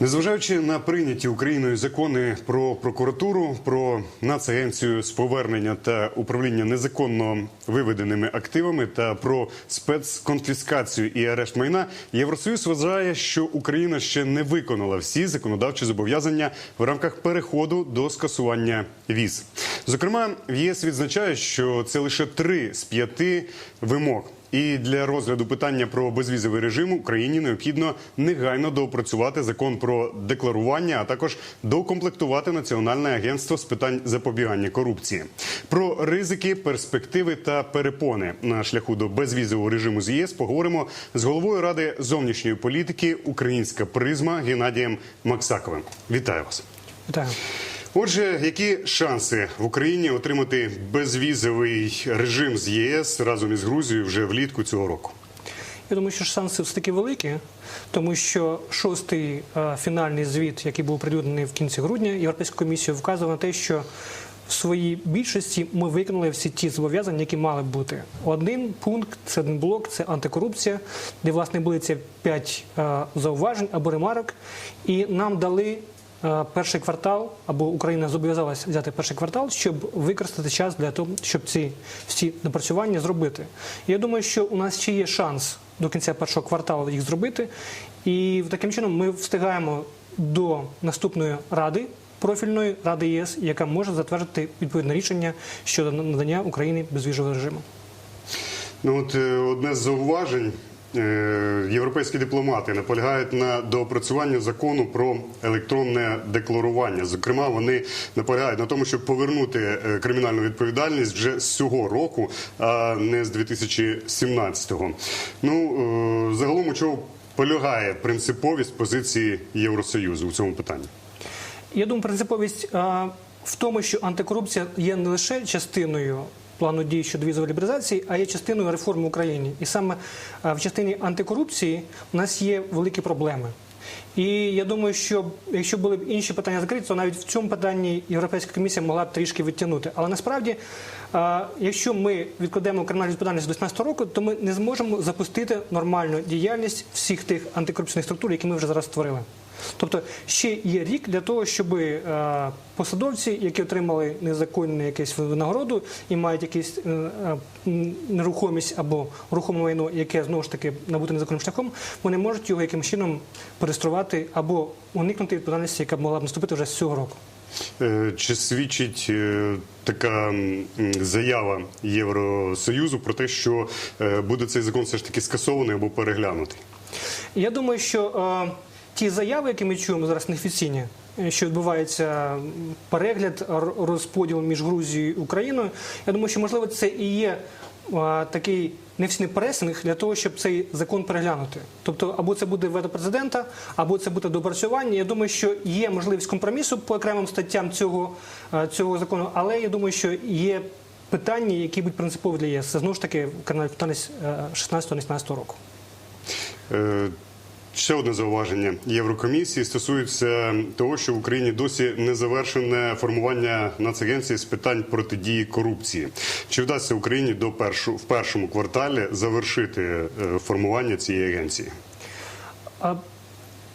Незважаючи на прийняті Україною закони про прокуратуру, про нацагенцію з повернення та управління незаконно виведеними активами та про спецконфіскацію і арешт майна, Євросоюз вважає, що Україна ще не виконала всі законодавчі зобов'язання в рамках переходу до скасування віз. Зокрема, в ЄС відзначають, що це лише три з п'яти вимог. І для розгляду питання про безвізовий режим Україні необхідно негайно доопрацювати закон про декларування, а також докомплектувати Національне агентство з питань запобігання корупції. Про ризики, перспективи та перепони на шляху до безвізового режиму з ЄС поговоримо з головою ради зовнішньої політики Українська призма Геннадієм Максаковим. Вітаю вас. Вітаю. Отже, які шанси в Україні отримати безвізовий режим з ЄС разом із Грузією вже влітку цього року? Я думаю, що шанси все таки великі, тому що шостий е, фінальний звіт, який був прилюднений в кінці грудня, Європейською комісією вказував на те, що в своїй більшості ми виконали всі ті зобов'язання, які мали бути. Один пункт, це один блок, це антикорупція, де власне були ці п'ять е, зауважень або ремарок, і нам дали. Е, Перший квартал або Україна зобов'язалася взяти перший квартал, щоб використати час для того, щоб ці всі напрацювання зробити. Я думаю, що у нас ще є шанс до кінця першого кварталу їх зробити, і таким чином ми встигаємо до наступної ради. Профільної ради ЄС, яка може затвердити відповідне рішення щодо надання Україні безвізового режиму. Ну от е, одне з зауважень. Е, Європейські дипломати наполягають на доопрацюванні закону про електронне декларування. Зокрема, вони наполягають на тому, щоб повернути е, кримінальну відповідальність вже з цього року, а не з 2017-го. Ну е, загалом у чому полягає принциповість позиції Євросоюзу у цьому питанні? Я думаю, принциповість в тому, що антикорупція є не лише частиною плану дій щодо візової лібералізації, а є частиною реформ в Україні. І саме в частині антикорупції у нас є великі проблеми. І я думаю, що якщо були б інші питання закриті, то навіть в цьому питанні Європейська комісія могла б трішки відтягнути. Але насправді, якщо ми відкладемо кримінальну відповідальність до 2019 року, то ми не зможемо запустити нормальну діяльність всіх тих антикорупційних структур, які ми вже зараз створили. Тобто ще є рік для того, щоб е, посадовці, які отримали незаконну якусь винагороду і мають якусь е, е, нерухомість або рухоме майно, яке знову ж таки набути незаконним шляхом, вони можуть його якимось чином перестроювати або уникнути відповідальності, яка б могла б наступити вже з цього року. Чи свідчить така заява Євросоюзу про те, що буде цей закон все ж таки скасований або переглянутий? Я думаю, що ті заяви, які ми чуємо зараз неофіційні, е, що відбувається перегляд, розподіл між Грузією і Україною, я думаю, що можливо це і є е, такий неофіційний пресинг для того, щоб цей закон переглянути. Тобто, або це буде вето президента, або це буде допрацювання. Я думаю, що є можливість компромісу по окремим статтям цього, е, цього закону, але я думаю, що є питання, які будуть принципові для ЄС. Це знову ж таки кримінальна відповідальність 16-18 року. Ще одне зауваження Єврокомісії стосується того, що в Україні досі не завершене формування Нацагенції з питань протидії корупції. Чи вдасться Україні до першу в першому кварталі завершити е, формування цієї агенції?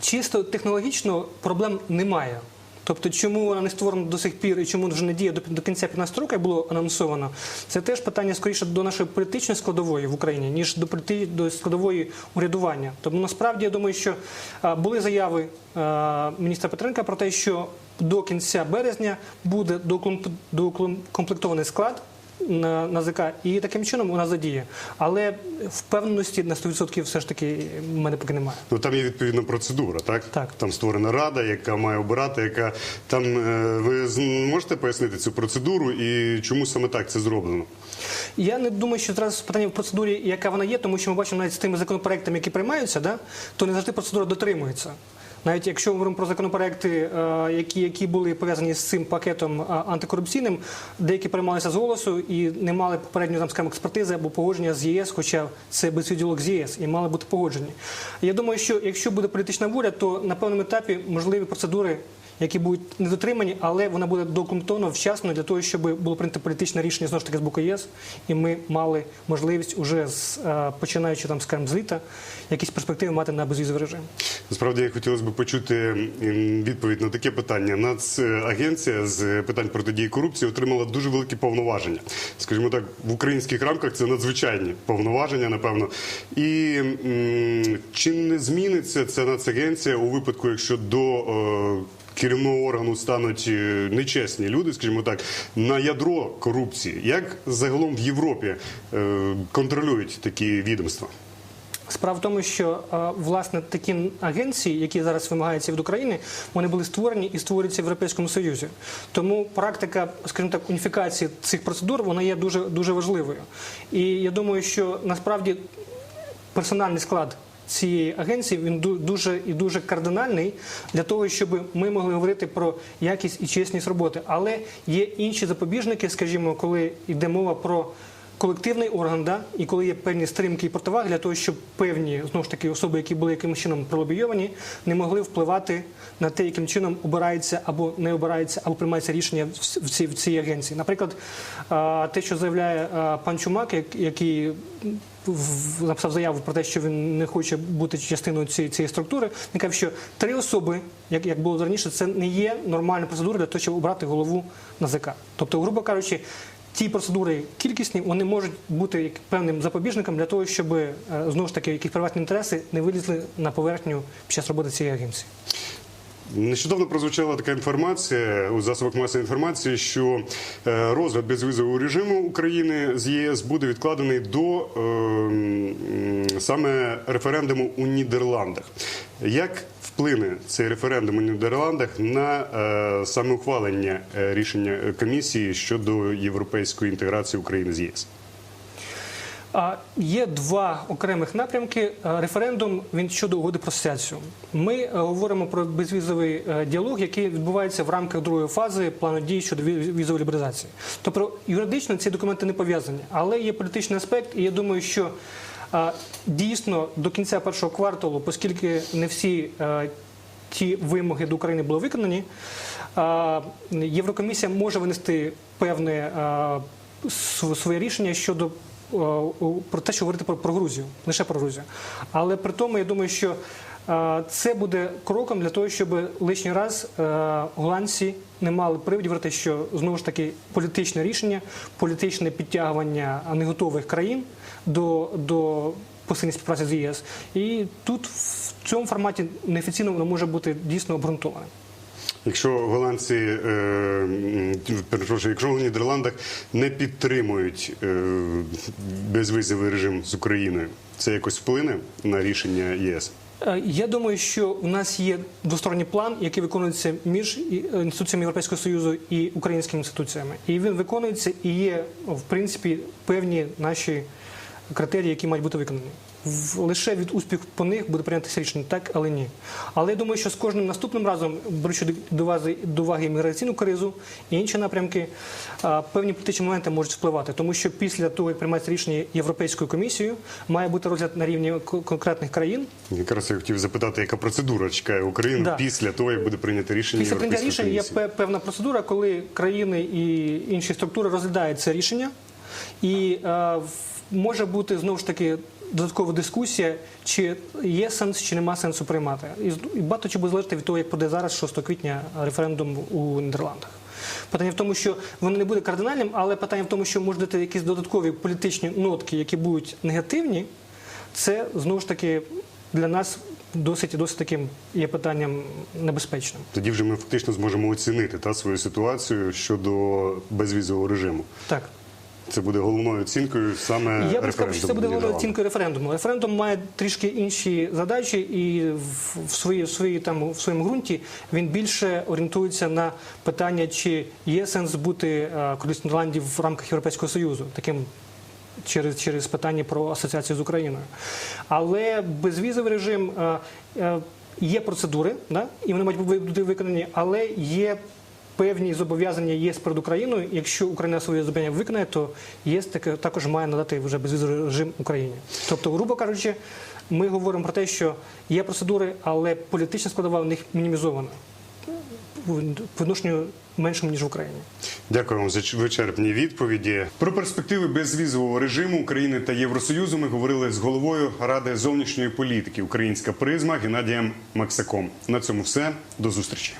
Чисто технологічно проблем немає. Тобто, чому вона не створена до сих пір і чому вже не діє до, до кінця 15 року, як було анонсовано, це теж питання скоріше до нашої політичної складової в Україні, ніж до до складової урядування. Тому насправді я думаю, що а, були заяви а, міністра Петренка про те, що до кінця березня буде докомп- докомплектований склад на, на ЗК, і таким чином вона задіє. Але впевненості на 100% все ж таки в мене поки немає. Ну там є відповідна процедура, так? Так. Там створена рада, яка має обирати, яка там е, ви можете пояснити цю процедуру і чому саме так це зроблено? Я не думаю, що зараз питання в процедурі, яка вона є, тому що ми бачимо навіть з тими законопроектами, які приймаються, да, то не завжди процедура дотримується. Навіть якщо ми говоримо про законопроекти, е, які, які були пов'язані з цим пакетом е, антикорупційним, деякі приймалися з голосу і не мали попередньої там скажімо, експертизи або погодження з ЄС, хоча це безвідділок з ЄС і мали бути погоджені. Я думаю, що якщо буде політична воля, то на певному етапі можливі процедури, які будуть недотримані, але вона буде документована вчасно для того, щоб було прийнято політичне рішення знову ж таки з боку ЄС, і ми мали можливість уже з е, починаючи там скажімо, з літа якісь перспективи мати на безвізовий режим. Насправді я хотілося б почути відповідь на таке питання. Нацагенція з питань протидії корупції отримала дуже великі повноваження. Скажімо так, в українських рамках це надзвичайні повноваження, напевно. І чи не зміниться ця нацагенція у випадку, якщо до е, керівного органу стануть е, нечесні люди, скажімо так, на ядро корупції? Як загалом в Європі е, контролюють такі відомства? Справа в тому, що е, власне такі агенції, які зараз вимагаються від України, вони були створені і створюються в Європейському Союзі. Тому практика, скажімо так, уніфікації цих процедур вона є дуже дуже важливою. І я думаю, що насправді персональний склад. Цієї агенції він дуже і дуже кардинальний для того, щоб ми могли говорити про якість і чесність роботи. Але є інші запобіжники, скажімо, коли йде мова про колективний орган, да, і коли є певні стримки і противаги для того, щоб певні знову ж таки особи, які були якимось чином пролобійовані, не могли впливати на те, яким чином обирається або не обирається, або приймається рішення в цій, в цій агенції. Наприклад, те, що заявляє пан Чумак, який написав заяву про те, що він не хоче бути частиною цієї, цієї структури. Він каже, що три особи, як, як було раніше, це не є нормальна процедура для того, щоб обрати голову НАЗК. Тобто, грубо кажучи, ті процедури кількісні, вони можуть бути певним запобіжником для того, щоб е, знову ж таки якісь приватні інтереси не вилізли на поверхню під час роботи цієї агенції. Нещодавно прозвучала така інформація у засобах масової інформації, що е, розгляд безвізового режиму України з єС буде відкладений до е, саме референдуму у Нідерландах. Як вплине цей референдум у Нідерландах на е, саме ухвалення е, рішення комісії щодо європейської інтеграції України з ЄС? Є два окремих напрямки. Е, Референдум він щодо угоди про асоціацію. Ми е, говоримо про безвізовий діалог, який відбувається в рамках другої фази плану дій щодо ві- візової лібералізації. Тобто юридично ці документи не пов'язані, але є політичний аспект, і я думаю, що дійсно до кінця першого кварталу, оскільки не всі ті вимоги до України були виконані, Єврокомісія може винести певне своє рішення щодо про те, що говорити про, про Грузію, лише про Грузію. Але при тому, я думаю, що це буде кроком для того, щоб лишній раз е, голландці не мали про що знову ж таки політичне рішення, політичне підтягування неготових країн до, до посилення співпраці з ЄС. І тут в цьому форматі неофіційно воно може бути дійсно обґрунтоване. Якщо голландці, е, перепрошую, якщо в Нідерландах не підтримують е, безвізовий режим з Україною, це якось вплине на рішення ЄС? Е, Я думаю, що у нас є двосторонній план, який виконується між е, інституціями Європейського союзу і українськими інституціями. І він виконується і є в принципі певні наші критерії, які мають бути виконані. Лише від успіху по них буде прийнятися рішення так, але ні. Але я думаю, що з кожним наступним разом, беручи до- уваги, до уваги міграційну кризу і інші напрямки, певні політичні моменти можуть впливати, тому що після того, як приймається рішення Європейською комісією, має бути розгляд на рівні конкретних країн. Якраз я хотів запитати, яка процедура чекає Україну Да. після того, як буде прийнято рішення Після прийняття рішень є певна процедура, коли країни і інші структури розглядають це рішення, і е, в- може бути знову ж таки додаткова дискусія, чи є сенс, чи нема сенсу приймати. І, багато чого буде залежати від того, як буде зараз 6 квітня референдум у Нідерландах. Питання в тому, що воно не буде кардинальним, але питання в тому, що може бути якісь додаткові політичні нотки, які будуть негативні, це знову ж таки для нас досить досить таким є питанням небезпечним. Тоді вже ми фактично зможемо оцінити та свою ситуацію щодо безвізового режиму. Так. Це буде головною оцінкою саме Я б сказав, що це буде головною оцінкою референдуму. Референдум має трішки інші задачі, і в, в, свої, в, свої, там, в своєму ґрунті він більше орієнтується на питання, чи є сенс бути е, Нідерландів в рамках Європейського Союзу, таким через, через питання про асоціацію з Україною. Але безвізовий режим е, е, є процедури, да? і вони мають бути виконані, але є певні зобов'язання ЄС перед Україною. Якщо Україна свої зобов'язання виконає, то ЄС таки- також має надати вже безвізовий режим Україні. Тобто, грубо кажучи, ми говоримо про те, що є процедури, але політична складова в них мінімізована. по відношенню меншим ніж в Україні. Дякую вам за вичерпні відповіді. Про перспективи безвізового режиму України та Євросоюзу ми говорили з головою Ради зовнішньої політики Українська призма Геннадієм Максаком. На цьому все. До зустрічі.